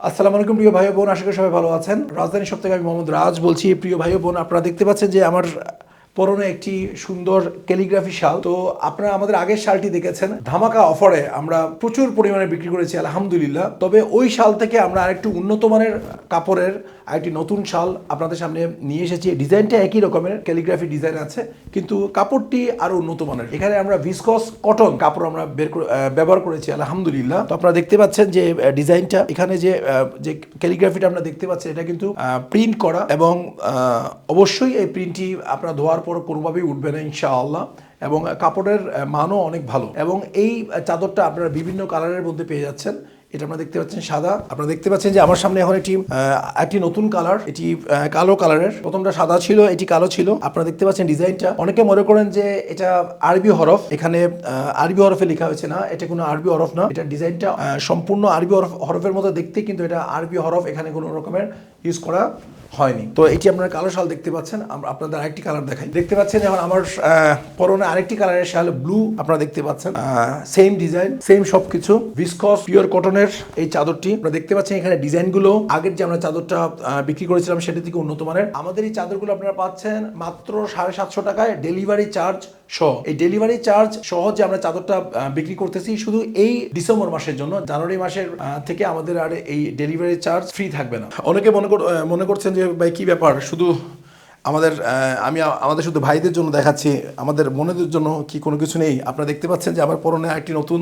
আসসালামু আলাইকুম, প্রিয় ভাই বোন। আশা করি সবাই ভালো আছেন। রাজধানী থেকে আমি মোহাম্মদ রাজ বলছি। প্রিয় ভাই বোন, আপনারা দেখতে পাচ্ছেন যে আমার পরনে একটি সুন্দর ক্যালিগ্রাফি শাল। তো আপনারা আমাদের আগের শালটি দেখেছেন। ধামাকা অফারে আমরা প্রচুর পরিমাণে বিক্রি করেছি, আলহামদুলিল্লাহ। তবে ওই শাল থেকে আমরা আরেকটু উন্নত মানের কাপড়ের আরেকটি নতুন শাল আপনাদের সামনে নিয়ে এসেছি। ডিজাইনটা একই রকমের, ক্যালিগ্রাফি ডিজাইন আছে, কিন্তু কাপড়টি আরও উন্নত মানের। এখানে আমরা ভিসকস কটন কাপড় আমরা বের ব্যবহার করেছি, আলহামদুলিল্লাহ। তো আপনারা দেখতে পাচ্ছেন যে ডিজাইনটা এখানে যে যে ক্যালিগ্রাফিটা আমরা দেখতে পাচ্ছি এটা কিন্তু প্রিন্ট করা এবং অবশ্যই এই প্রিন্টটি আপনারা ধোয়ার পর কোনোভাবেই উঠবে না, ইনশাআল্লাহ। এবং কাপড়ের মানও অনেক ভালো। এবং এই চাদরটা আপনারা বিভিন্ন কালারের মধ্যে পেয়ে যাচ্ছেন। এটা আপনারা দেখতে পাচ্ছেন সাদা। আপনারা দেখতে পাচ্ছেন যে আমার সামনে এখন একটি একটি নতুন কালার। এটি কালো কালারের। প্রথমটা সাদা ছিল, এটি কালো ছিল। আপনারা দেখতে পাচ্ছেন ডিজাইনটা। অনেকে মনে করেন যে এটা আরবি হরফ। এখানে আরবি হরফে লেখা হয়েছে না। এটা কোনো আরবি হরফ না। এটা ডিজাইনটা সম্পূর্ণ আরবি হরফ, হরফের মতো দেখতে, কিন্তু এটা আরবি হরফ। এখানে কোনো রকমের ইউজ করা হয়নি। তো এটি আপনারা কালো শাল দেখতে পাচ্ছেন। আমরা আপনাদের আরেকটি কালার দেখাই। দেখতে পাচ্ছেন যেমন আমার পরনে আরেকটি কালারের শাল ব্লু আপনারা দেখতে পাচ্ছেন। সেম ডিজাইন সেম সবকিছু। ভিসকস পিওর কটনের এই চাদরটি। আপনারা দেখতে পাচ্ছেন এখানে ডিজাইনগুলো। আগের যে আমরা চাদরটা বিক্রি করেছিলাম সেটা থেকে উন্নত মানের। আমাদের এই চাদরগুলো আপনারা পাচ্ছেন মাত্র সাড়ে সাতশো টাকায়। ডেলিভারি চার্জ সহ। এই ডেলিভারি চার্জ সহ যে আমরা চাদরটা বিক্রি করতেছি, শুধু এই ডিসেম্বর মাসের জন্য জানুয়ারি মাসের থেকে আমাদের আর এই ডেলিভারি চার্জ ফ্রি থাকবে না। অনেকে মনে মনে করছেন যে, ভাই, কি ব্যাপার? শুধু আমাদের আমি আমাদের শুধু ভাইদের জন্য দেখাচ্ছি আমাদের বোনেদের জন্য কি কোনো কিছু নেই? আপনারা দেখতে পাচ্ছেন যে আমার পরনে একটি নতুন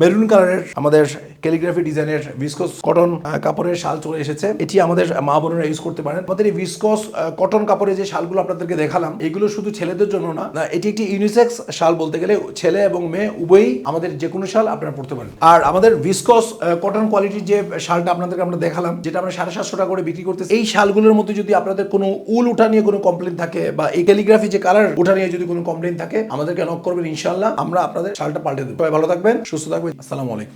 মেরুন কালারের আমাদের ক্যালিগ্রাফি ডিজাইনের ভিসকস কটন কাপড়ের শাল চলে এসেছে। এটি আমাদের মা বোনেরা ইউজ করতে পারেন। আমাদের এই ভিসকস কটন কাপড়ের যে শালগুলো আপনাদেরকে দেখালাম এগুলো শুধু ছেলেদের জন্য না, এটি একটি ইউনিসেক্স শাল বলতে গেলে ছেলে এবং মেয়ে উভয়ই আমাদের যে কোনো শাল আপনারা পড়তে পারেন। আর আমাদের ভিসকস কটন কোয়ালিটির যে শালটা আপনাদেরকে আমরা দেখালাম যেটা আমরা সাড়ে সাতশো টাকা করে বিক্রি করতেছি এই শালগুলোর মধ্যে যদি আপনাদের কোনো উল উঠা নিয়ে কোনো কমপ্লেন থাকে বা এই ক্যালিগ্রাফি যে কালার ওটা নিয়ে যদি কোনো কমপ্লেন থাকে, আমাদেরকে নক করবেন ইনশাল্লাহ আমরা আপনাদের শালটা পাল্টে দেবো। ভালো থাকবেন, সুস্থ থাকবেন। আসসালামু আলাইকুম।